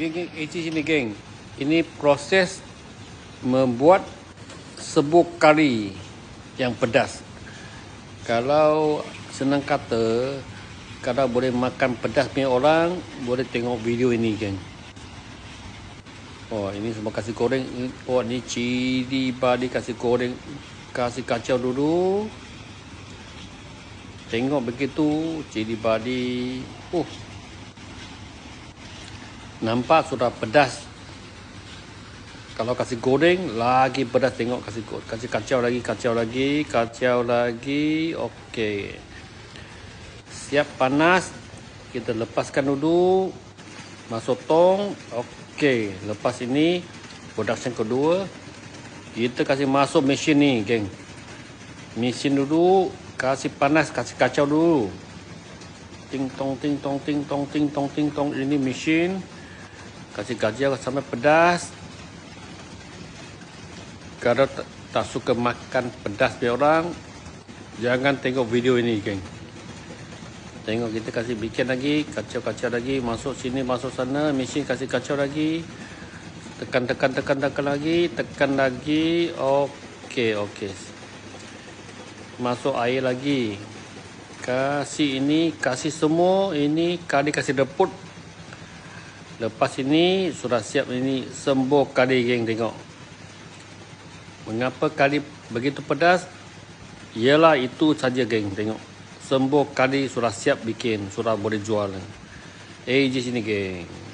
Geng, geng, AG sini geng. Ini proses membuat sebuk kari yang pedas. Kalau senang kata, kalau boleh makan pedas punya orang, boleh tengok video ini geng. Oh, ini semua kasih goreng. Oh, ni cili padi kasih goreng. Kasih kacau dulu. Tengok begitu, cili padi. Oh, Nampak sudah pedas. Kalau kasih goreng lagi pedas tengok kasih kasih kacau lagi kacau lagi kacau lagi. Okey. Siap panas. Kita lepaskan dulu. Masuk tong. Okey, lepas ini production kedua kita kasih masuk mesin ni, geng. Mesin dulu kasih panas, kasih kacau dulu. Ting tong ting tong ting tong ting tong ting tong ini mesin kasih kacau sampai pedas. Kalau tak, tak suka makan pedas biar orang jangan tengok video ini geng. Tengok kita kasih bikin lagi kacau-kacau lagi masuk sini masuk sana mesin kasih kacau lagi. Tekan tekan tekan tekan lagi tekan lagi. Okey okey. Masuk air lagi. Kasih ini kasih semua ini kali kasih deput Lepas ini sudah siap ini sembuh kari geng tengok. Mengapa kari begitu pedas? Ialah itu saja geng tengok. Sembuh kari sudah siap bikin, sudah boleh jual. Eh, di sini geng.